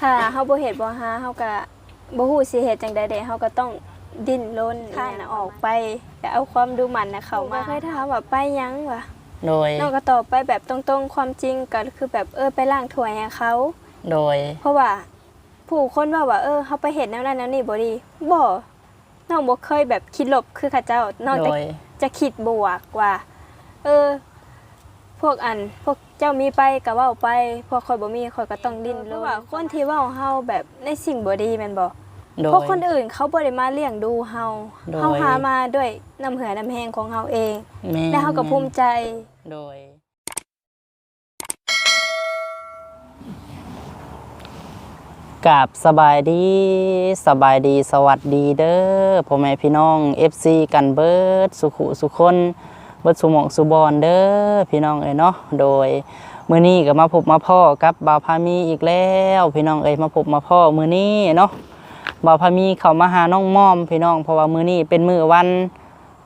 ถ้าเฮาบ่เฮ็ดบ่หาเฮาก็บ่ฮู้สิเฮ็ดจังใดเด้เฮาก็ต้องดิ้นรนข้างออกไปก็เอาความดูหมันน่ะเข้ามาเคยถามว่าไปหยังวะโดยน้องก็ตอบไปแบบตรงๆความจริงก็คือแบบเออไปล้างถ้วยให้เขา โดย เพราะว่า ผู้คนว่าว่าเออเฮาไปเฮ็ดแนวนั้นแนวนี้บ่ดีบ่น้องบ่เคยแบบคิดลบคือเขาเจ้าน้องโดจะยจะคิดบวกว่า เออ พวกอันพวก เจ้ามีไปก็เว้าไปพวกคอยบ่มีคอยก็ต้องดิ้นรนเพราะว่าคนที่เว้าเฮาแบบในสิ่งบ่ดีแม่นบ่โดเพราะยคนอื่นเขาบ่ได้มาเลี้ยงดูเฮาโดย เฮาหามาด้วยน้ำเหือน้ำแหงของเฮาเอง แม่นและเฮาก็ภูมิใจ โดยกับสบายดีสบายดีสวัสดีเด้อพ่อแม่พี่น้อง FC กันเบิดสุขุสุคน เบิดสุมองสุบอนเด้อพี่น้องเอ้ยเนาะโดยมื้อนี้ก็มาพบมาพ่อกับบ่าวพามีอีกแล้ว พี่น้องเอ้ยมาพบมาพ่อมื้อนี้เนาะบ่าวพามีเข้ามาหาน้องม่อม พี่น้องเพราะว่ามื้อนี้เป็นมื้อวัน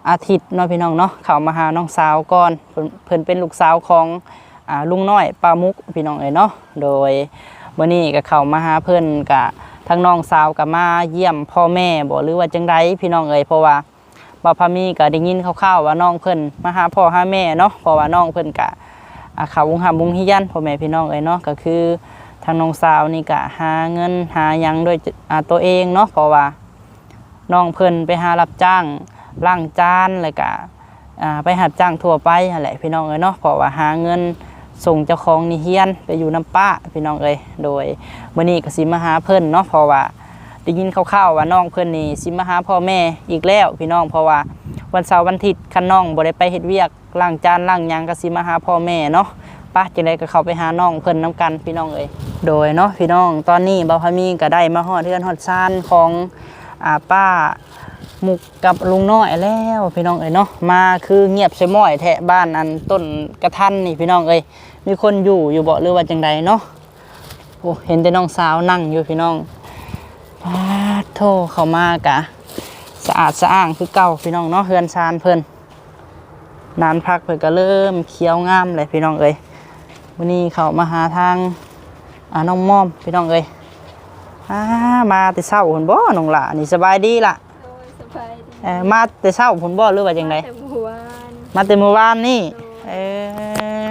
อาทิตย์เนาะพี่น้องเนาะเข้ามาหาน้องสาวก่อนเพิ่นเพิ่นเป็นลูกสาวของอ่าลุงน้อยปามุกพี่น้องเอ้ยเนาะโดยมือนี้ก็เข้ามาหาเพื่อนกะทั้งน้องสาวกับมาเยี่ยมพ่อแม่บ่หรือว่าจังไดพี่น้องเอ๋ยเพราะว่า บ่าวพามีก็ได้ยินคร่าวๆว่าน้องเพิ่นมาหาพ่อหาแม่เนาะเพราะว่าน้องเพิ่นกะอ่าเขาวงหาบุงฮิยันพ่อแม่พี่น้องเอ๋ยเนาะก็คือทางน้องสาวนี่ก็หาเงินหายังด้วยตัวเองเนาะเพราะว่าน้องเพิ่นไปหารับจ้างล้างจานแล้วก็ไปหัดจ้างทั่วไปนั่นแหละพี่น้องเอ๋ยเนาะเพราะว่าหาเงินส่งเจ้าของนี่เฮียนไปอยู่น้ำป้าพี่น้องเอ้ยโดยมื้อนี้ก็สิมาหาเพิ่นเนาะเพราะว่า ได้ยินคร่าวๆว่าน้องเพิ่อนนี่สิมาหาพ่อแม่อีกแล้วพี่น้องเพราะว่าวันเสาร์วันอาทิตย์คันน้องบ่ได้ไปเฮ็ดเวียกล้างจานล้างหยังก็สิมาหาพ่อแม่เนาะป้าจังไดก็เข้าไปหาน้องเพิ่นนํกันพี่น้องเอ้ยโดยเนาะพี่น้องตอนนี้บ่าวพามีก็ได้มาฮอดเทือนฮอดซานของอ่าป้าหมุกกับลุงน้อยแล้วพี่น้องเอ้ยเนาะมาคือเงียบใช่ม้อยแทะบ้านอันต้นกระทันนี่พี่น้องเอ้ยมีคนอยู่อยู่บ่หรือว่าจังใดเนาะโอ้เห็นแต่น้องสาวนั่งอยู่พี่น้อง โทเข้ามากะ สะอาดสะอ้างคือเก่าพี่น้องเนาะเฮือนชานเพิ่นนานพักเพิ่นก็เริ่มเขียวงามเลยพี่น้องเอ้ยวันนี้เขามาหาทางอ่าน้องม่อมพี่น้องเอ้ยอ่ามาแต่เช้าคนบ่น้องหล่ะนี่สบายดีล่ะโดยสบายดีเอ่อมาแต่เช้าผลบ่หรือว่าจังไดแต่เมื่อวานมาแต่เมื่อวานนี่โดยเออ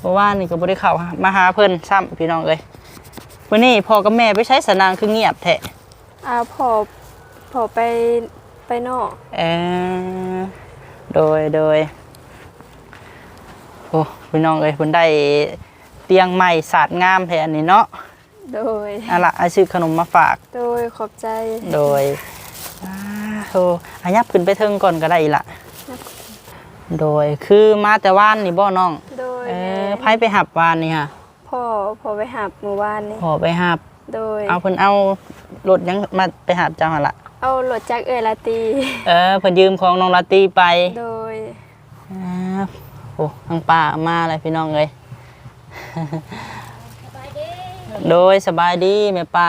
เมื่อวานนี่ก็บ่ได้เข้ามาหาเพิ่นซ้ำพี่น้องเอ้ย วันนี้พ่อกับแม่ไปใช้สนางคือเงียบแท้อ่าพอพอไปไปนอกเออโดยโดยโอ้พี่น้องเอ้ยเพิ่นได้เตียงใหม่สาดงามแท้อันนี้เนาะโดยเอาล่ะเอาซื้อขนมมาฝาก โดยขอบใจโดยอ่าโธ่อายับขึ้นไปเทิงก่อนก็ได้อีละโดยคือมาแต่ว่านนี่บ่น้อง โดยเออไผไปหับวานนี่ค่ะ พ่อพอไปหับเมื่อวานนี่พอไปหับ โดย เอาเพิ่นเอารถยังมาไปหับเจ้าหั่นล่ะเอารถจักรเอยลาตีเออเพิ่นยืมของน้องลาตี้ไป โดยอ่าโอ้ทางป้ามาเลยพี่น้องเอ้ยโดยสบายดีแม่ป้า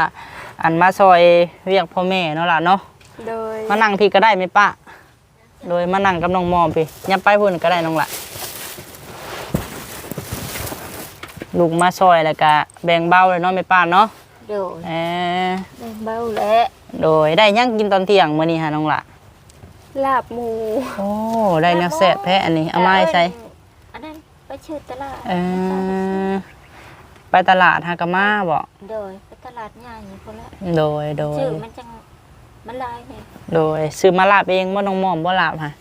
อันมาซอยเรียกพ่อแม่เนาะล่ะเนาะโดยมานั่งพี่ก็ได้ไหมป้าโดยมานั่งกับน้องมอมพี่ยับไปพุ่นก็ได้น้องละ ลูกมาซอยแล้วก็แบ่งเบาเลยเนาะแม่ป้าเนาะโดยเออแบ่งเบาและโดยได้หยังกินตอนเที่ยงมื้อนี้ฮะน้องละลาบหมูโอ้ได้แนวแซ่บแท้อันนี้เอามาให้ใช้อันนั้นไปเชิดตลาดเออไปตลาดฮากามาบ่โดยไปตลาดใหญ่คนละโดยโดยชื่อมันจังมันลายเนี่ยโดยซื้อมาลาบเองบ่น้องมอมบ่ลาบฮะ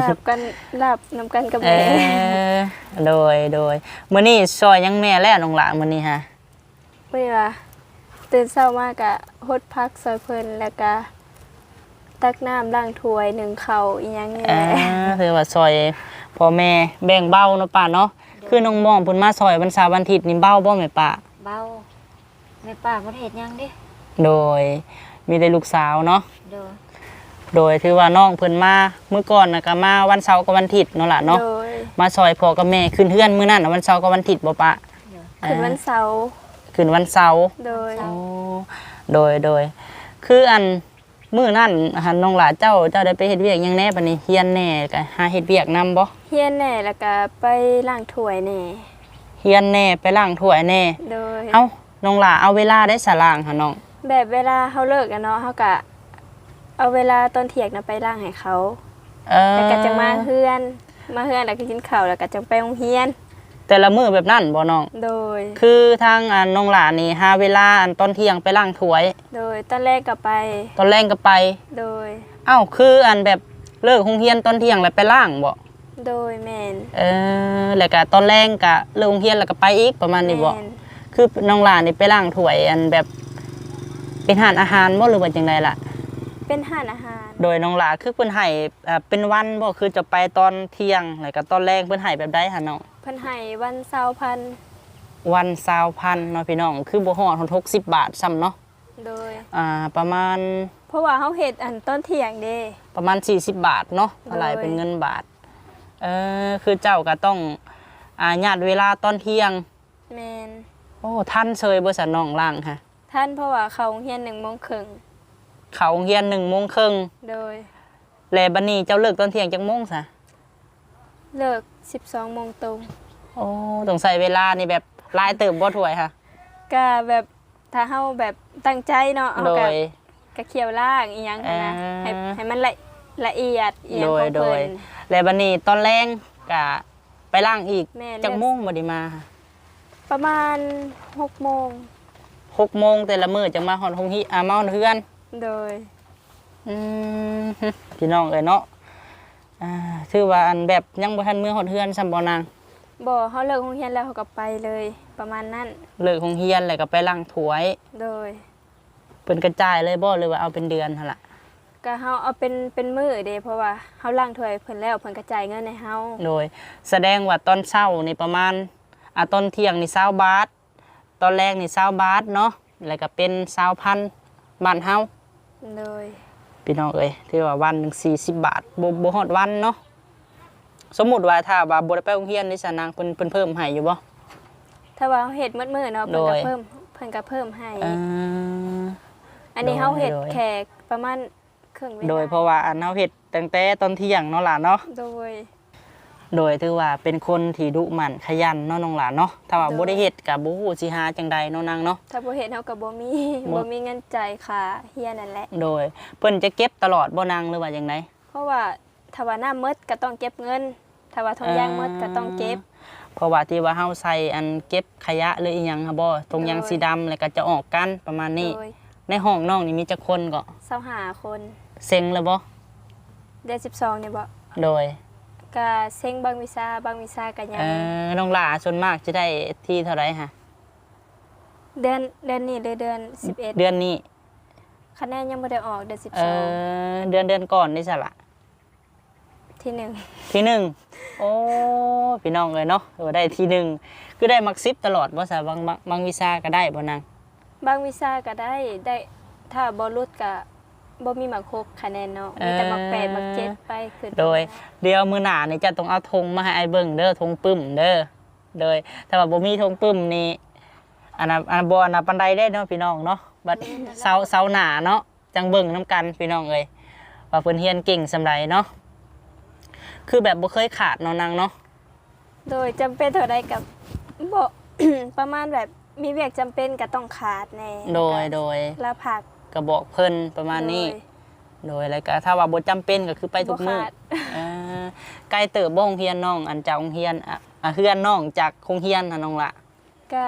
ลาบกันลาบนำกันกับเอแม่อโดยโดยมื้อนี้ซอยยังแม่แล้วน้องละมื้อนี้ฮะไม่ว่าตื่นเช้ามากะฮดพักซอยเพิ่นแล้วก็ตักน้ำล้างถ้วยหนึ่งเขาวอีหยังนี่เอแหละอคือว่าซอยพ่อแม่แบ่งเบาเนาะป้าเนาะคือน้องมอมเพิ่นมาซอยวันเสาร์วันอาทิตย์นี่เบาบ่แม่ป้าเบาในป่าประเทศยังดิโดยมีได้ลูกสาวเนาะ โดย โดยถือว่าน้องเพิ่นมาเมื่อก่อนน่ะก็มาวันเสาร์กับวันอาทิตย์เนาะล่ะเนาะโดยมาซอยพ่อกับแม่ขึ้นเฮือนมื้อนั้นน่ะวันเสาร์กับวันอาทิตย์บ่ปะคืนวันเสาร์ขึ้นวันเสาร์โดยโอ้โดยโดย คืออันมื้อนั้นหันน้องหลาเจ้าเจ้าได้ไปเฮ็ดเวียกหยังแหน่บัดนี้เฮียนแหน่ก็หาเฮ็ดเวียกนํบ่เฮียนแหน่แล้วก็ไปล้างถ้วยแหน่เฮียนแหน่ไปล้างถ้วยแหน่โดยเอ้าน้องหล่าเอาเวลาได้สลางค่ะน้องแบบเวลาเฮาเลิกกันเนาะเฮาก็ เอาเวลาตอนเที่ยงน่ะไปล้างให้เขาเออแล้วก็จะมาเฮือน มาเฮือนแล้วก็กินข้าวแล้วก็จะไปโรงเรียน แต่ละมื้อแบบนั้นบ่น้อง โดย คือทางอันน้องหล่านี่หาเวลาอันตอนเที่ยงไปล้างถ้วย โดยตอนแรกก็ไป ตอนแรงก็ไป โดย เอ้าคืออันแบบเลิกโรงเรียนตอนเที่ยงแล้วไปล้างบ่โดยแม่นเออแล้วก็ตอนแรงก็เลิกโรงเรียนแล้วก็ไปอีกประมาณนี้บ่แม่นคือน้องหล่านี่ไปล้างถ้วยอันแบบเป็นหานอาหารบ่หรือว่าจังไดล่ะ เป็นห้านอาหาร โดยน้องหลาคือเพิ่นให้อ่าเป็นวันบ่คือจะไปตอนเที่ยงแล้วก็ตอนแรกเพิ่นให้แบบใดหั่นเนาะเพิ่นให้วันเสาร์พันวัน20,000เนาะพี่น้องคือบ่ฮอด60บาทซ้ำเนาะโดย อ่าประมาณ เพราะว่าเฮาเฮ็ดอันต้นเที่ยงเด้ ประมาณ 40 บาทเนาะเท่าไหร่โดยเป็นเงินบาท เออ คือเจ้าก็ต้องอ่าญาติเวลาตอนเที่ยง แม่นโอ้ ท่านเชยบ่ซั่นน้องล่างค่ะท่านเพราะว่าเขาโรงเรียน1:30น เข้าโรงเรียน1:30นโดย แล้วบัดนี้เจ้าเลิกตอนเที่ยงจักโมงซะเลิก 12โมงตรงโอ้ต้องใส่เวลานี่แบบหลายเติบบ่ถ้วยค่ะ ก็แบบถ้าเฮาแบบตั้งใจเนาะเฮาโดก็ย ก็เคี่ยวล่างอีหยังหั้นนะอ่า ให้ให้มันละละเอียดอีหยังโดขยองโดเพิ่ยน แล้วบันนี้ตอนแรงกะไปล่างอีกแม่จากเลิกโมงบ่ได้มาประมาณ6โมงหกโมงแต่ละมื้อจังมาฮอดโรงฮิอ่ามาฮอดเฮือน โดยอืมพี่น้องเอ้ยเนาะอ่าถือว่าอันแบบยังบ่ทันมื้อฮอดเฮือนซ้ำบ่นางบ่เฮาเลิกโรงเรียนแล้วเฮาก็ไปเลย ประมาณนั้นเลิกโรงเรียนแล้วก็ไปล้างถ้วย โดยเพิ่นกระจายเลยบ่หรือว่าเอาเป็นเดือนหั่นล่ะก็เฮาเอาเป็นเป็นมื้อเด้เพราะว่าเฮาล้างถ้วยเพิ่นแล้วเพิ่นกระจายเงินให้เฮาโดย แสดงว่าตอนเช้านี่ประมาณอ่าตอนเที่ยงนี่20บาท ตอนแรกนี่20บาทเนาะแล้วก็เป็น20,000บ้านเฮา โดยพี่น้องเอ้ยที่ว่าวันหนึ่งสี่สิบบาทบ่บ่ฮอดวันเนาะสมมุติว่าถ้าว่าบ่ได้ไปโรงเรียนนี่สนางเพิ่นเพิ่นเพิ่มให้อยู่บ่ ถ้าว่าเฮาเฮ็ดมื้อๆเนาะเพิ่นก็โดย เพิ่มเพิ่นก็เพิ่มให้ อ่า อันนี้เฮาเฮ็ดโดยแค่ประมาณครึ่งเวลาโดยเพราะว่าอันเฮาเฮ็ดตั้งแต่ตอนเที่ยงเนาะหล่ะเนาะ โดย โดยถือว่าเป็นคนที่ดุหมั่นขยันเนาะน้องหลานเนาะถ้าว่าโดยบ่ได้เฮ็ดก็บ่ฮู้สิหาจังใดเนาะนางเนาะถ้าบ่เฮ็ดเฮาก็บ่มีบ่บ่มีเงินจ่ายค่าเฮียนั่นแหละ โดย เพิ่นจะเก็บตลอดบ่นางหรือว่าจังได เพราะว่าถ้าว่าน้าหมดก็ต้องเก็บเงินถ้าว่าทงยางหมดก็ต้องเก็บ เพราะว่าที่ว่าเฮาใส่อันเก็บขยะหรืออีหยังค่ะบ่ตรงยางโดยสีดำแล้วก็จะออกกันประมาณนี้ โดยในห้องน้องนี่มีจักคนก็25คนเซ็งแล้วบ่เดือน12นี่บ่โดย ก็เซ็งบางวิชาบางวิชาก็ยัเองอน้องหลาส่วนมากจะได้ที่เท่าไหรฮะ เดือนเดือนนี้หรือเดือน11เดือนนี้ คะแนนยังบ่ได้ออกเดือนเออ เดือนเดือนก่อนนี่สละ 12ที่หนึ่งที่หนึ่งโอ้พี่น้องเลยเนาะเออได้ที่หนึ่งคือได้มักซิปตลอดว่าสาบางบางบางวิชาก็ได้บ่นางบางวิชาก็ได้ได้ถ้าบ่รุดก็ บ่มีหมักหกคะแนนเนาะมีแต่หมักแปดหมักเจ็ดไปขึ้นโดย เดี๋ยวมือหนานี่จะต้องเอาธงมาให้ไอ้เบิ่งเด้อธงปึ้มเด้อโดยถ้าว่าบ่มีธงปึ้มนี่อันนั้นอันบ่อันนั้นปานใดได้เนาะพี่น้องเนาะบัดเสาเสาหนาเนาะจังเบิ่งน้ำกันพี่น้องเอ้ยว่าเพิ่นเฮียนเก่งสำไรเนาะคือแบบบ่เคยขาดเนาะนางเนาะโดยจำเป็นเท่าใดกับบ่ประมาณแบบมีเวียกจำเป็นก็ต้องขาดแน่โดยโดยลาผัก ก็บอกเพิ่นประมาณนี้ โดยโดยแล้วก็ถ้าว่าบ่จำเป็นก็คือไปทุกมื้อบ่ขาดเออไกลเติบบ่โรงเรียนน้อง อันจากโรงเรียนอะอะเฮือนน้องจากโรงเรียนน่ะน้องละก็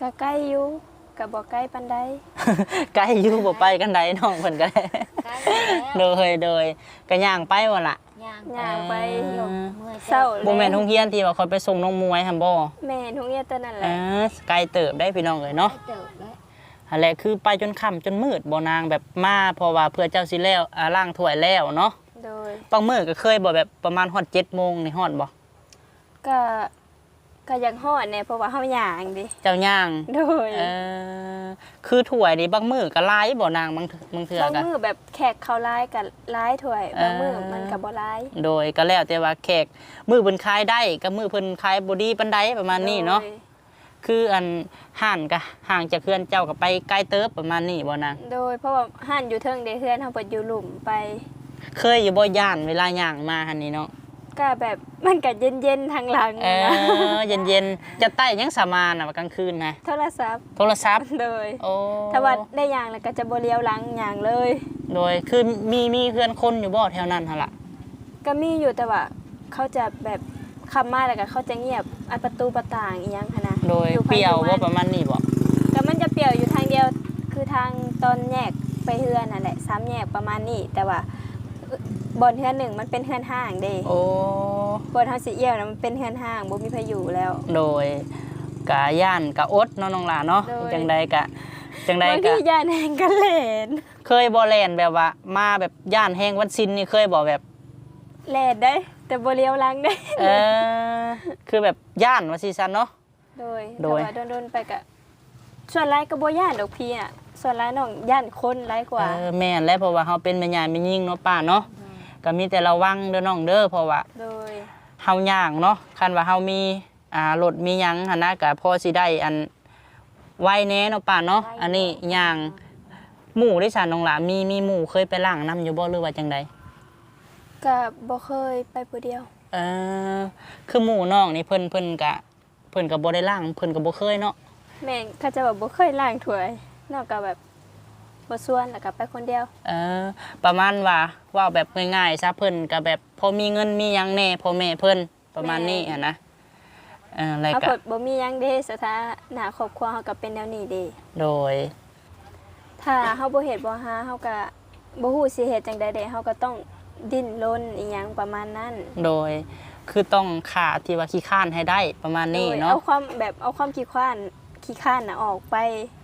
ก็ใกล้อยู่ก็บ่ใกล้ปานใดไกลอยู่บ่ไปกันใดน้องเพิ่นก็ได้ใกล้แล้วโดยโดยก็ย่างไปว่าล่ะย่างย่างไปเออเมื่อยเศร้าบ่แม่นโรงเรียนที่ว่าคอยไปส่งน้องมวยหั่นบ่แม่ทุกเรียนตัวนั่นแหเอละอไกลเติบได้พี่น้องเอ้ยเนาะเติบแล้ว อันแหละคือไปจนค่ำจนมืดบ่นางแบบมาเพราะว่าเพื่อเจ้าสิแล้วอ่าล้างถ้วยแล้วเนาะโดยบางมื้อก็เคยบ่แบบประมาณฮอด7:00นนี่ฮอดบ่ก็ก็อยากฮอดแน่เพราะว่าเฮาย่างดิเจ้าย่างโดยเออคือถ้วยนี่บางมือก็หลายบ่นางบางบางเทื่อบางก็ มื้อแบบแขกเขาร้ายกับร้ายถ้วยเอ่อบางมื้อมันก็บ่ร้ายโดยก็แล้วแต่ว่าแขกมือเพิ่นขายได้กับมือเพิ่นขายบ่ดีปานใดประมาณนี้เนาะ โดย คืออันห่านก็ห่างจากเฮือนเจ้าก็ไปไกลเติบประมาณนี้บ่นางโดยเพราะว่าห้านอยู่เทิงเดเฮือนเฮาเปิดอยู่หลุมไป เคยอยู่บ่ย่านเวลาย่างมาหั่นนี่เนาะก็แบบมันก็เย็นๆทางหลังเอนะอเย็นๆจะใต้ยังสามานน่ะว่ากลางคืนนะโทรศัพท์ โทรศัพท์โดยโอ้ถ้าว่าได้อย่างแล้วก็จะบ่เลี้ยวหลังอย่างเลย โดยคือมีมีเพื่อนคนอยู่บ่แถวนั้นหั่นล่ะก็มีอยู่แต่ว่าเขาจะแบบ ขับมาแล้วก็เขาจะเงียบอัดประตูประต่างอีหยังหั้นนะโดยอไผเปรียวอว่ามันประมาณนี้บ่ก็มันจะเปรี่ยวอยู่ทางเดียวคือทางตอนแยกไปเฮือนนั่นแหละสามแยกประมาณนี้แต่ว่าบอนเฮือนหนึ่งมันเป็นเฮือนห้างเด้โอ้บอนเฮาสิเอี่ยวนะมันเป็นเฮือนห้างบ่มีพายุแล้ว โดยกะย่านกะอดเนาะน้องหลาเนาะโดย จังใดกะจังใดบางกะทีย่านแห่งกันเล่นเคยบ่แล่นแบบว่า มาแบบย่านแห้งวันซินนี่เคยบ่แบบแล่นได้ แต่บ่เลี้ยวหลังได้ เออคือแบบย่านว่าซีซันเนาะ โดยโดย แต่ว่าโดนๆไปก็ส่วนหลายก็บ่ย่านดอกพี่อะส่วนหลายน้องย่านคนหลายกว่า เออแม่นแล้วเพราะว่าเฮาเป็นแม่ยายแม่ยิ่งเนาะป้าเนาะก็มีแต่ระวังเด้อน้องเด้อเพราะว่าโดย เฮาย่างเนาะคันว่าเฮามีอ่ารถมีหยังหั่นนะก็พอสิได้อันไว้แน่เนาะป้าเนาะอันนี้ย่างหมู่ได้สานน้องหลามีมีหมู่เคยไปล้างน้ำอยู่บ่หรือว่าจังใด ก็บ่เคยไปผู้เดียว เออคือหมู่น้องนี่เพิ่นเพิ่นกะ เพิ่นก็บ่ได้ล้างเพิ่นก็บ่เคยเนาะแม่งเขาจะแบบบ่เคยล้างถ้วยนอกจากแบบบ่ส่วนแล้วก็ไปคนเดียว เออ ประมาณว่าเว่าแบบง่ายๆซะเพิ่นก็แบบพอมีเงินมีหยังแน่พ่อแม่เพิ่นประมาณนี้อะนะเออแล้วเขาก็เปิดบ่มีหยังเด้สถานะครอบครัวเฮาก็เป็นแนวนี้เด้โดย ถ้าเฮาบ่เฮ็ดบ่หาเฮาก็บ่ฮู้สิเฮ็ดจังใดเด้เฮาก็ต้อง ดิ้นรนอีหยังประมาณนั้นโดยคือต้องขาที่ว่าขี้ข้านให้ได้ประมาณนี้โดยเนาะ เอาความแบบเอาความขี้ข้านขี้ข้านน่ะออกไป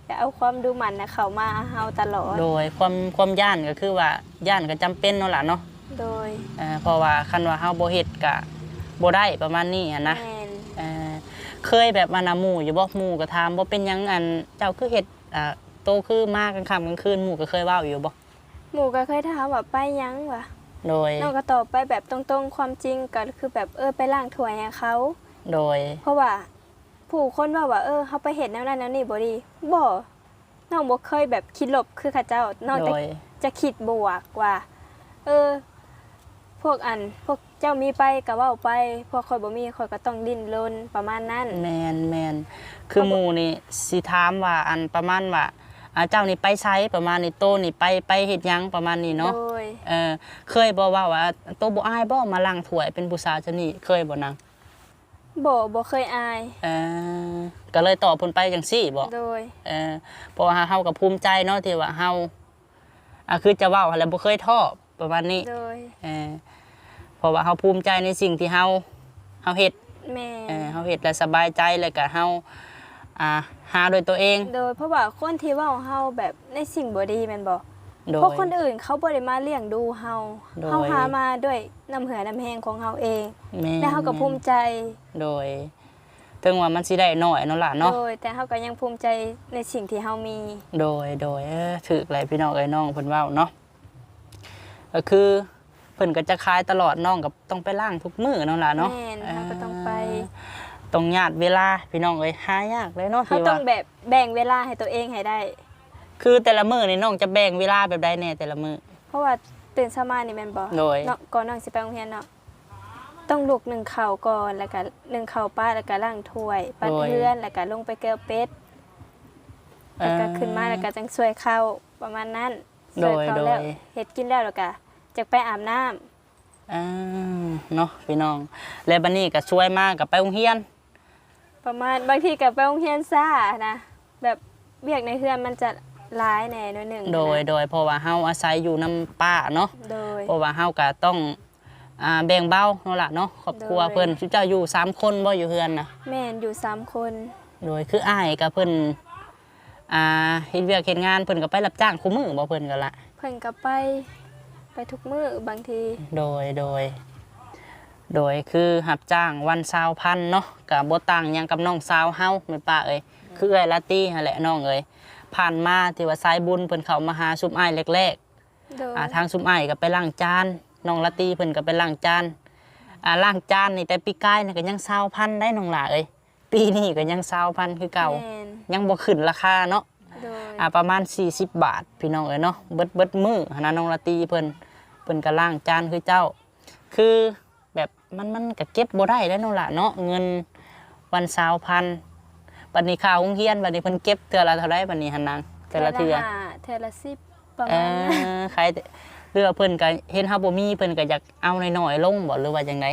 แล้วเอาความดูหมันน่ะเข้ามาเฮาตลอด โดยความความย่านก็คือว่าย่านก็จำเป็นเนาะล่ะเนาะโดยเออเพราะว่าคันว่าเฮาบ่เฮ็ดก็บ่ได้ประมาณนี้อะนะแม่นเอ่อเคยแบบมานาหมู่อยู่บ่หมู่ก็ถามบ่เป็นหยังอันเจ้าคือเฮ็ดอ่าโตคือมากกลางค่ำกลางคืนหมู่ก็เคยเว้าอยู่บ่หมู่ก็เคยถามว่าไปหยังวะ โดย น้องก็ตอบไปแบบตรงๆ ความจริงก็คือแบบเออไปล้างถ้วยให้เขา โดย เพราะว่า ผู้คนว่าว่าเออเขาไปเห็นแนวนั้นแนวนี้บ่ดีบ่น้องบ่เคยแบบคิดลบคือเข้าเจ้าน้องโดจะยจะคิดบวกว่า เออ พวกอัน พวกเจ้ามีไปก็เว้าไป พวกข่อยบ่มีข่อยก็ต้องดิ้นรนประมาณนั้น แมนแมนคือหมู่นี่สิถามว่าอันประมาณว่า อ่าเจ้านี่ไปไสประมาณนี้โตนี่ไปไปเฮ็ดหยังประมาณนี้เนาะโดยเออเคยบ่ว่าว่าโตบ่อายบ่มาล้างถ้วยเป็นผู้สาวจังนี้เคยบ่นางบ่บ่เคยอายเออก็เลยตอบเพิ่นไปจังซี่บ่โดยเออเพราะว่าเฮาก็ภูมิใจเนาะที่ว่าเฮาอะคือจะเว้าอะไรบ่เคยท้อประมาณนี้โดยเออเพราะว่าเฮาภูมิใจในสิ่งที่เฮาเฮาเฮ็ดแม่เออเฮาเฮ็ดแล้วสบายใจแล้วก็เฮา อ่าหาโดวยตัวเอง โดยเพราะว่าคนที่เว้าเฮาแบบในสิ่งบ่ดีแม่นบ่โดย เพราะคนอื่นเขาบ่ได้มาเลี้ยงดูเฮาโดย เฮาหามาด้วยน้ำเหือน้ำแหงของเฮาเอง แม่นและเฮาก็ภูมิใจ โดย ถึงว่ามันสิได้น้อยเนาะล่ะเนาะ โดย แต่เฮาก็ยังภูมิใจในสิ่งที่เฮามี โดย โดยเออถูกหลายพี่น้องเอ้ยน้องเพิ่นเว้าเนาะก็คือเพิ่นก็จะคายตลอดน้องก็ต้องไปล้างทุกมื้อเนาะล่ะเนาะแม่นเฮาก็ต้องไป ต้องญาติเวลาพี่น้องเอ้ยหายากเลยเนาะเขาที่ต้อว่างแบบแบ่งเวลาให้ตัวเองให้ได้ คือแต่ละมื้อนี่น้องจะแบ่งเวลาแบบใดแน่แต่ละมื้อ เพราะว่าตื่นเช้ามานี่แม่นบ่โดย เนาะก่อนน้องสิไปโรงเรียนเนาะต้องลุกหนึ่งข้าวก่อนแล้วก็หนึ่งข้าวป้าแล้วก็ล้างถ้วยปัดเฮือนแล้วก็ลงไปเกลือเป็ดแล้วก็ขึ้นมาแล้วก็จังช่วยข้าวประมาณนั้นโดช่วยยเขาโดแล้วยเฮ็ดกินแล้วแล้วก็จะไปอาบน้ำ อ่าเนาะพี่น้อง แล้วบัดนี้ก็ช่วยมากกับไปโรงเรียน ประมาณบางทีก็ไปโรงเรียนซ่านะแบบเบียกในเฮือนมันจะหลายแหน่หน่อยหนึงโดยนะโดยเพราะว่าเฮาอาศัยอยู่นํป้าเนาะโดย เพราะว่าเฮาก็ต้องอ่าแบ่งเบาเนาะล่ะเนาะครอบครัวโดย เพิ่นสิเจ้าอยู่สามคนบ่อยู่เฮือนน่ะแม่นอยู่สามคน โดยคืออ้ายกับเพิ่นอ่าเฮ็ดเวียกเฮ็ดงานเพิ่นก็ไปรับจ้างคู่มือบ่เพิ่นก็ละเพิ่นก็ไป ไปทุกมื้อบางที โดยโดย โดยคือรับจ้างวันสาวพันเนาะก็บ่ต่างหยังกับน้องสาวเฮาแม่ป้าเอ้ยคือเอ้อยลาตี้หั่นแหละน้องเอ้ยผ่านมาที่ว่าสายบุญเพิ่นเข้ามาหาซุมอ้ายแรกๆโดยอ่าทางซุมไอ้ายก็ไปล้างจานน้องละตีเพิ่นก็ไปล้างจานอ่าล้างจานนี่แต่ปีกายนี่ก็ยังเศร้าพันได้น้องหล่าเอ้ยปีนี้ก็ยังเศร้าพันคือเก่าแม่นยังบ่ขึ้นราคาเนาะโดยอ่าประมาณ 40 บาท พี่น้องเอ้ยเนาะเบิดเบิดมือหั้นนะน้องละตีเพิ่นเพิ่นก็ล้างจานคือเจ้า คือแบบ มันมันก็เก็บบ่ได้แล้วเนาะล่ะเนาะเงินวันสาวพันบัดนี้ค่าโรงเรียนบัดนี้เพิ่นเก็บเทื่อละเท่าไรบัดนี้หันนางเทื่อละเทื่อห้าเทือละสิบประเอมาณนั้นอใครเรือเพิ่นก็เห็นเฮาบ่มีเพิ่นก็อยากเอาน้อยๆลงบ่หรือว่าจังได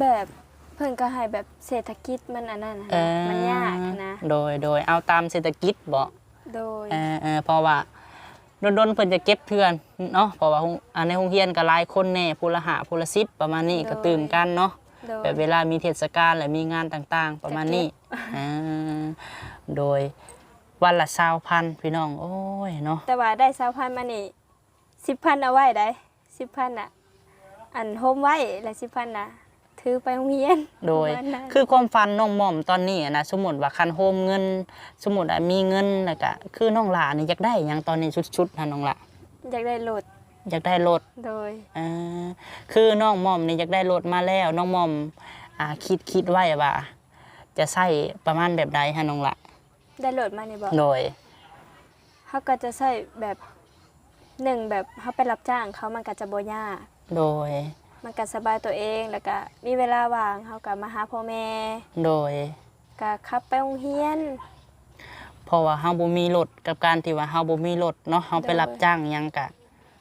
แบบเพิ่นก็ให้แบบเศรษฐกิจมันอันนั้นนะเออมันยากนะ โดยโดยเอาตามเศรษฐกิจบ่ โดย เออเออเพราะว่า โดนๆเพิ่นจะเก็บเทื่อนเนาะเพราะว่าโรงอันในโรงเรียนก็หลายคนแน่ผู้ละหาผู้ละสิบประมาณนี้ก็ตื่นกันเนาะโดย แบบเวลามีเทศกาลหรือมีงานต่างๆ ประมาณนี้อ่าโดยวันละ20,000พี่น้อง โอ้ยเนาะ แต่ว่าได้สาวพันมานี่สิบพันเอาไว้ได้สิบพันอะ อันโฮมไว้และสิบพันน่ะ ถือไปโรงเรียนโดย ประมาณนั้นคือความฝันน้องหม่อมตอนนี้อะนะสมมุติว่าคันโฮมเงิน สมมุติว่ามีเงินแล้วก็คือน้องหลานี่อยากได้หยังตอนนี้ชุดๆนะน้องหละอยากได้รถอยากได้รถ โดยอ่าคือน้องหม่อมนี่อยากได้รถมาแล้ว น้องหม่อมอ่าคิดคิดไว้ว่า จะใส่ประมาณแบบใดฮะน้องละได้รถมานี่บอกโดย เขาก็จะใช้แบบหนึ่งแบบเขาไปรับจ้างเขามันก็จะบ่ยากโดย มันก็สบายตัวเองแล้วก็มีเวลาว่างเขาก็มาหาพ่อแม่โดย ก็ขับไปโรงเรียน เพราะว่าเฮาบ่มีรถกับการที่ว่าเฮาบ่มีรถเนาะเฮาไปโดยรับจ้างหยังกะ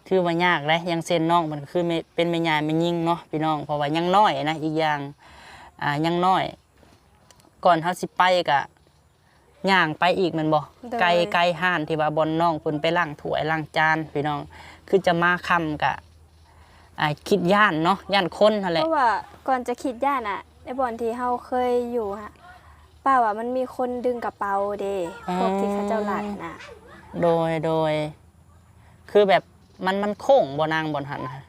ถือว่ายากเลยอยังเส้นน้องมันก็คือแม่เป็นแม่ยายแม่ยิ่งเนาะพี่น้องเพราะว่ายังน้อยนะอีกอย่างอ่ายังน้อย ก่อนเฮาสิไปกะย่างไปอีกแมันบ่ไกลไกลห้านที่ว่าบอนน้องเพิ่นไปล้างถ้วยล้างจานพี่น้อง คือจะมาค่ำกะ อ่าคิดย่านเนาะย่านคนนั่นแหเพละราะว่าก่อนจะคิดย่านอะในบ่อนที่เฮาเคยอยู่ฮะป้าว่ามันมีคนดึงกระเป๋าเด้พวกที่เขาเจ้าหลัดน่ะโดยโดย คือแบบมันมันโค้งบ่นางบ่นหันนะ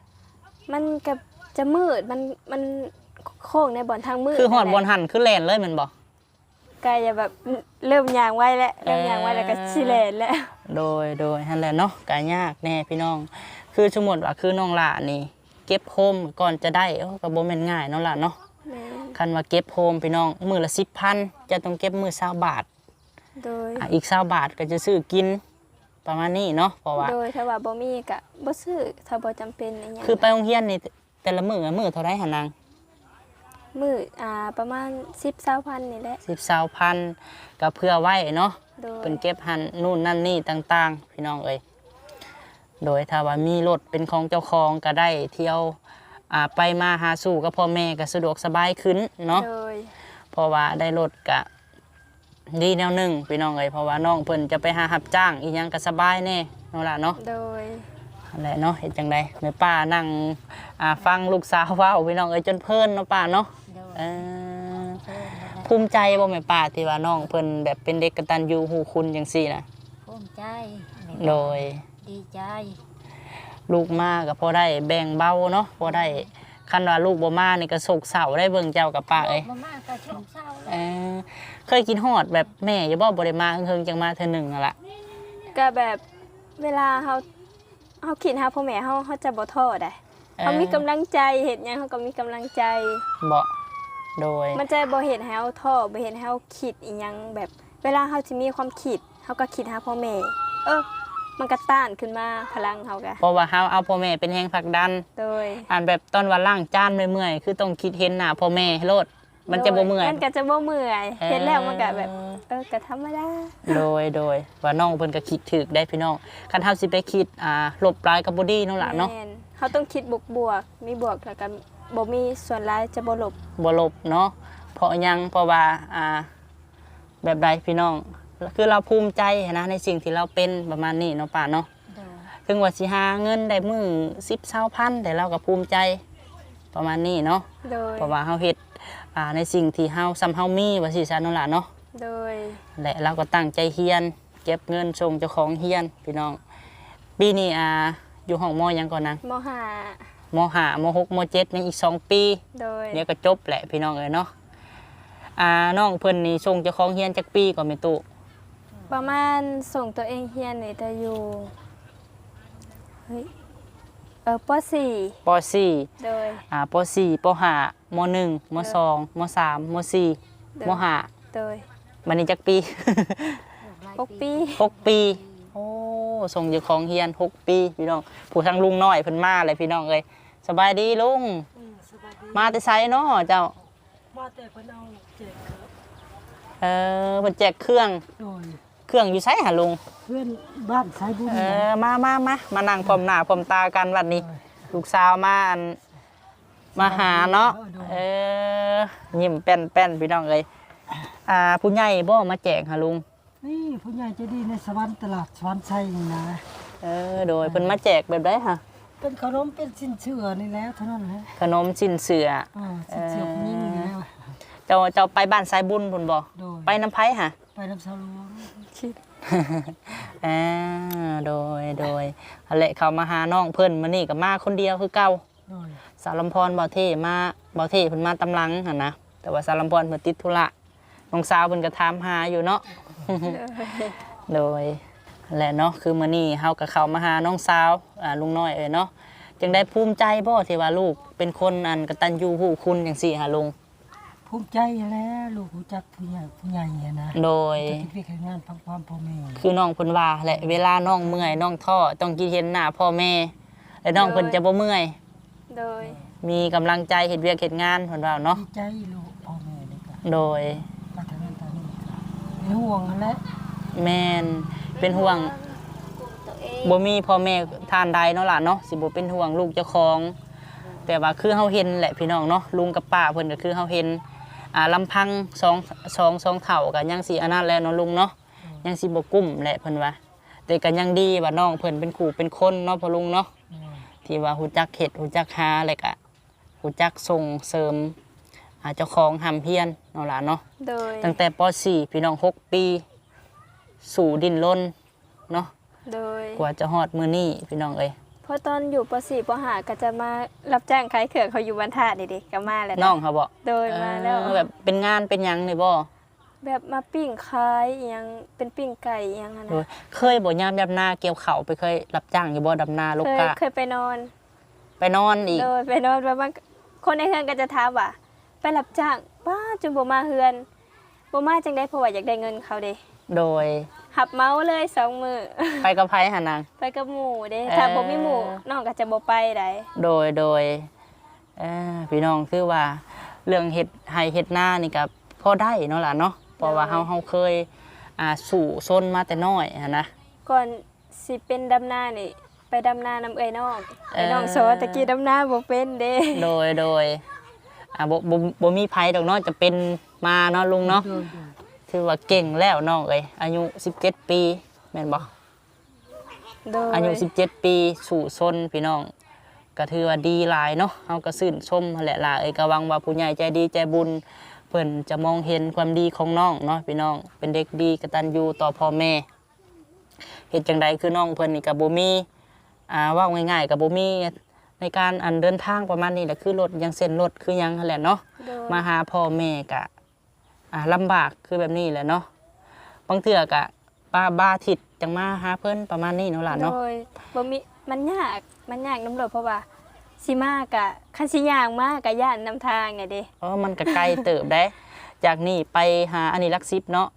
มันกับจะมืดมันมันโค้งในบ่อนทางมืดคือหอดบอลแหละหันคือแลนเลยแมันบอกใกล้จะแบบเริ่มยางไว้แล้วเริ่มยางไว้แล้วก็สิเลนแล้ว โดย โดยนั่นแหละเนาะกายากแน่พี่น้อง คือสมมติว่าคือน้องหล่านี่ เก็บโฮมก่อนจะได้เอ้าก็บ่แม่นง่ายเนาะล่ะเนาะแม่นคันว่าเก็บโฮมพี่น้องมือละสิบพันจะต้องเก็บมือเศร้าบาทโดย อะอีกเศร้าบาทก็จะซื้อกินประมาณนี้เนาะเพราะว่า โดยถ้าว่าบ่มีก็บ่ซื้อถ้าบ่จำเป็นอหยังคือไปโรงเรียนนี่แต่ละมือมือเท่าไรหานาง มืออ่าประมาณ10 20พันนี่แหละสิบเศร้าพันก็เพื่อไว้เนาะโดยเป็นเก็บหันนู่นนั่นนี่ต่าง ๆ พี่น้องเอ้ย โดยถ้าว่ามีรถเป็นของเจ้าของก็ได้เที่ยวอ่าไปมาหาสู่กับพ่อแม่ก็สะดวกสบายขึ้นเนาะ โดย เพราะว่าได้รถก็ดีแนวหนึ่งพี่น้องเอ้ยเพราะว่าน้องเพิ่นจะไปหาหับจ้างอีหยังก็สบายแน่เนาะล่ะเนาะโดย นั่นแหละเนาะเห็นจังไดแม่ป้านั่งอ่าฟังลูกสาวเว้าพี่น้องเอ้ยจนเพลินเนาะป้าเนาะโดยเออเชิญนั่นแหละภูมิใจบ่แม่ป้าที่ว่าน้องเพิ่นแบบเป็นเด็กกตัญญูฮูคุณจังซี่น่ะภูมิใจแม่โดย ดีใจ ลูกมาก็พอได้แบ่งเบาเนาะพอได้คันว่าลูกบ่มานี่ก็โศกเศร้าได้เบิ่งเจ้ากับป้าเอ้ยมาม่าก็ชมเศร้าเอแล้วอเคยกินฮอดแบบแม่อย่าบ่บ่ได้มาเฮิงๆจังมาเทื่อหนึงนั่นล่ะก็แบบเวลาเฮาเฮาคิดหาพ่อแม่เฮาเฮาจะบ่ท้อได้เฮามีกำลังใจเฮ็ดหยังเฮาก็มีกำลังใจบ่โดย มันจะบ่เฮ็ดให้เฮาท้อบ่เฮ็ดให้เฮาคิดอีหยังแบบ เวลาเฮาสิมีความคิดเฮาก็คิดหาพ่อแม่ เออ มันก็ต้านขึ้นมาพลังเฮาก็เพราะว่าเฮาเอาพ่อแม่เป็นแรงผลักดัน โดยอ่านแบบตอนว่าล้างจานเมื่อยๆคือต้องคิดเห็นหน้าพ่อแม่โลดมันจะบ่เมื่อยมันก็จะบ่เมื่อยเฮ็ดแล้วมันก็แบบเออก็ธรรมดาโดยโดยว่าน้องเพิ่นก็คิดถึกได้พี่น้องคันเฮาสิไปคิดอ่าลบร้ายกับบ่ดีเนาะล่ะเนาะแม่เขาต้องคิดบวกบวกๆมีบวกแล้วก็บ่มีส่วนร้ายจะบ่ลบบ่ลบเนาะเพราะหยังเพราะว่าอ่าแบบใดพี่น้อง คือเราภูมิใจนะในสิ่งที่เราเป็นประมาณนี้เนาะป้าเนาะโดยถึงว่าสิหาเงินได้มือ10 20พันแต่เราก็ภูมิใจประมาณนี้เนาะโดยเพราะว่าเฮาเฮ็ดอ่าในสิ่งที่เฮาซ้ำเฮามีว่าสิซะเนาะล่ะเนาะโดยและเราก็ตั้งใจเฮียน เก็บเงินส่งเจ้าของเฮียนพี่น้องปีนี้อ่าอยู่ห้องมอหยังก่อนนะมห้ามห้ามหกมเจ็ดยังอีกสองปีโดยเดี๋ยวก็จบแหละพี่น้องเอ้ยเนาะอ่าน้องเพิ่นนี่ส่งเจ้าของเฮียนจักปีก่อนแม่ตุ ประมาณส่งตัวเองเฮียนนี่จะอยู่เฮ้ยเออป .4 ปสี่โดย อ่าปสี่ปห้ามหนึ่งมสองมสามมสี่โดยมห้าโดยมันนี่จักปีหลายหกปีหกปี โอ้ส่งเจ้าของเฮียนหกปีพี่น้อง ผู้ทั้งลุงน้อยเพิ่นมาเลยพี่น้องเอ้ยสบายดีลุงโมาแต่ไซเนาะเจ้ามาแต่เพิ่นเอาแจกครับเออเพิ่นแจกเครื่องโดย เครื่องอยู่ไสหาลุงเพื่อนบ้านสายบุญเอนะอมามามามานั่งพร้อมหน้าพร้อมตากันวันนี้ ลูกสาวมาอันมาหาเนาะเออยิ้มแป้นแป้นพี่น้องเอ้ยอ่าผู้ใหญ่บ่มาแจกหาลุงนี่ผู้ใหญ่ใจะดีในสวรรค์ตลาดสวรรค์ชัยนี่นะเออโดยเพิ่นมาแจกแบบไดฮะเป็นขนมเป็นสินเชื่อนี่แล้วเท่านั้นแหละขนมสิ้นเสืออ่าสินเชื่อผู้หญิงนี่แล้วเจ้าเจ้าไปบ้านสายบุญพุ่นบ่โดยไปน้ำไผฮะไปน้ำสาวหล วงอ่าโดยโดยอะแหละเขามาหาน้องเพิ่นมานี่ก็มาคนเดียวคือเก่าโดยสาวลำพรบ่าวเท่มาบ่าวเท่เพิ่นมาตำลังหั่นนะแต่ว่าสาวลำพรเพิ่นติดธุระน้องสาวเพิ่นก็ถามหาอยู่เนาะโดยนั่นแหละเนาะคือมื้อนี้เฮาก็เข้ามาหาน้องสาวอ่าลุงน้อยเอ้ยเนาะจึงได้ภูมิใจบ่ที่ว่าลูกเป็นคนอันกตัญญูผู้คุณจังซี่หาลุง ภูมิใจแล้วลูกรู้จักผู้ใหญ่ผู้ใหญ่อะนะโดยจะคิดเพียงงานพักความพ่อแม่คือน้องเพิ่นว่าแหละเวลาน้องเมื่อยน้องท้อต้องกินเห็นหน้าพ่อแม่ และน้องเพิ่นจะบ่เมื่อย โดย มีกำลังใจเฮ็ดเวียกเฮ็ดงานเพิ่นว่าเนาะดีใจลูกพ่อแม่นี่ก็โดยมาทางนั้นทางนี้ก็เป็นห่วงนั่นแหละแม่นเป็นห่วงตัวเองบ่มีพ่อแม่ทานใดเนาะล่ะเนาะสิบ่เป็นห่วงลูกเจ้าของ แต่ว่าคือเฮาเห็นแหละพี่น้องเนาะลุงกับป้าเพิ่นก็คือเฮาเห็น อ่าลำพังสองสองสองเฒ่าก็ยังสิอันนั้นแหล้วเนาะลุงเนาะยังสิบ่กุ้มแหละเพิ่นว่าแต่ก็ยังดีว่าน้องเพิ่นเป็นขู่เป็นคนเนาะพ่อลุงเนาะอืมที่ว่าฮู้จักเฮ็ดฮู้จักหาแล้วก็ฮู้จักส่งเสริมอ่าเจ้าของหำเพียนเนาะล่ะเนาะโดยตั้งแต่ป .4 พี่น้องหกปี สู่ดินรนเนาะโดยกว่าจะฮอดมื้อนี้พี่น้องเอ้ย เพราะตอนอยู่ป .4 ป .5 ก็จะมารับจ้างขายเขื่อนเขาอยู่บ้านท่านี่เด็กก็มาแล้วะน้องเขาบอกโดยมาแล้วเออแบบเป็นงานเป็นหยังนี่บ่แบบมาปิ้งขายอิหยังเป็นปิ้งไก่อิหยังอะโดนะยเคยบ่ยามดำนาเกี่ยวข้าวไปเคยรับจ้างอยู่บ่ดำนาลูกเคยกะเคยไปนอน ไปนอนอีกโดยไปนอนแบบว่าคนในเฮือนก็จะถามว่า ไปรับจ้างป้าจุนบ่มาเฮือนบ่มาจังได้เพราะว่าอยากได้เงินเขาเด้โดย หับเมาเลยสองมือไปกับไผหานาง ไปกับหมู่เด้เอ่อถ้าบ่มีหมู่น้องก็จะบ่ไปได้โดยโดยเอ่อพี่น้องคือว่าเรื่องเฮ็ดไห้เฮ็ดนานี่ก็พอได้เนาะล่ะเนาะเพราะว่าเฮาเฮาเคยอ่าสู่ซนมาแต่น้อยหั้นนะ ก่อนสิเป็นดำนานี่ ไปดำนานํเอ้ยน้องเอ่อไอ้น้องสอนตะกี้ดำนาบ่เป็นเด้ โดยโดยอ่าบ่บ่บ่มีไผดอกเนาะจะเป็นมาเนาะลุงเนาะโดยโดย ถือว่าเก่งแล้วน้องเอ้ยอายุ17ปีแม่นบ่โดยอายุ17 ปีสู่ซนพี่น้องก็ถือว่าดีหลายเนาะเฮาก็ชื่นชมหั้นแหละล่ะเอ้ยก็หวังว่าผู้ใหญ่ใจดีใจบุญเพิ่นจะมองเห็นความดีของน้องเนาะพี่น้องเป็นเด็กดีกตัญญูต่อพ่อแม่เฮ็ดจังใดคือน้องเพิ่นนี่ก็บ่มีอ่าเว้าง่ายๆก็บ่มีในการอันเดินทางประมาณนี้แหละคือรถยังเส้นรถคือหยังหั่นแหละเนาะโดยมาหาพ่อแม่กะ อ่าลำบากคือแบบนี้แหละเนาะบางเทื่อกะป้าบ้าทิดจังมาหาเพิ่นประมาณนี้เนาะล่ะโดเนาะยบ่มีมันยากมันยากน้ำรถเพราะว่าสิมากอะคันสิย่างมากกะย่านนำทางไงเด้เพราะว่ามันก็ไกลเติบได้ จากนี่ไปหาอันนี้ลักซิบเนาะ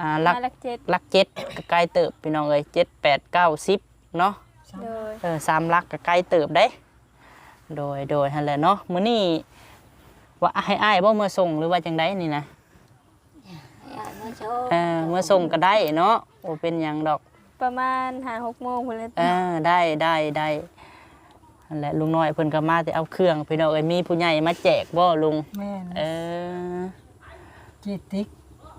อ่าลัก มาลักเจ็ดลักเจ็ดก็ไกลเติบพี่น้องเอ้ยเจ็ดแปดเก้าสิบเนาะโดยเออสามลักก็ไกลเติบได้ โดยโดยหั่นแหละเนาะมื้อนี้ว่าให้อ้ายบ่มาส่งหรือว่าจังไดนี่นะ อย่ามาโชว์เออมาส่งก็ได้เนาะโอ้เป็นหยังดอกประมาณหาหกโมงพุ่นเลยเออได้ได้ได้นั่นแหละลุงน้อยเพิ่นก็มาแต่เอาเครื่องพี่น้องเอ้ยมีผู้ใหญ่มาแจกบ่ลุง แม่เอนะอเจติก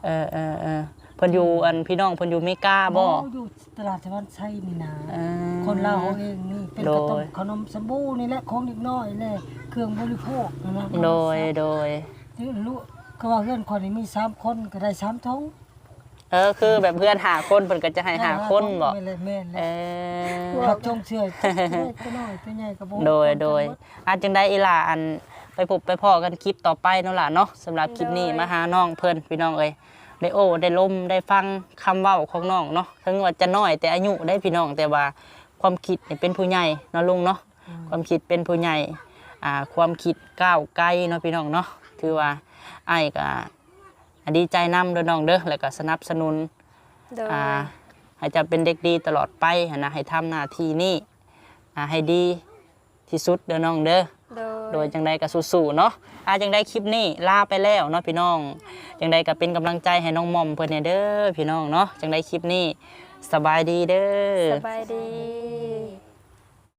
เออเออเออเพิ่นอยู่อันพี่น้องเพิ่นอยู่เมกาบ่โอ้อยู่ตลาดสวรรค์ชัยนี่นะเออ คนลาวเองนี่เป็นโดขยนมขนมสมบูรณ์นี่แหละของเด็กน้อยเลยเครื่องบริโภคนะนะโดยโดย ที่รู้ก็ ว่าเพื่อนคนนี้มีสามคนก็ได้สามท้องเออคือแบบเพื่อนหาคนเพิ่นก็จะให้หาคนบ่แม่นเลยแม่นเลเอยอหักจงเชื่อตัวน้อยตัวใหญ่ก็บ่โดยโดยอาจจังได้อีหล่าอันไปพบไปพ้อกันคลิปต่อไปเนาะล่ะเนาะสำหรับคลิปนี้มาหาน้องเพิ่นพี่น้องเอ้ยได้โอ้ได้ลมได้ฟังคำเว้าของน้องเนาะถึงว่าจะน้อยแต่อายุได้พี่น้องแต่ว่าความคิดนี่เป็นผู้ใหญ่เนาะลุงเนาะความคิดเป็นผู้ใหญ่อ่าความคิดก้าวไกลเนาะพี่น้องเนาะถือว่า อ้ายก็ดีใจนำเด้อน้องเด้อแล้วก็สนับสนุนโดยอ่าให้จะเป็นเด็กดีตลอดไปหั้นนะให้ทำหน้าที่นี้อ่าให้ดีที่สุดเด้อน้องเด้อ โดย โดยจังใดก็สู้ๆเนาะอาจังใดคลิปนี้ลาไปแล้วเนาะพี่น้องจังใดก็เป็นกำลังใจให้น้องมอมเพิ่นเนี่ยเด้อพี่น้องเนาะจังใดคลิปนี้สบายดีเด้อ สบายดี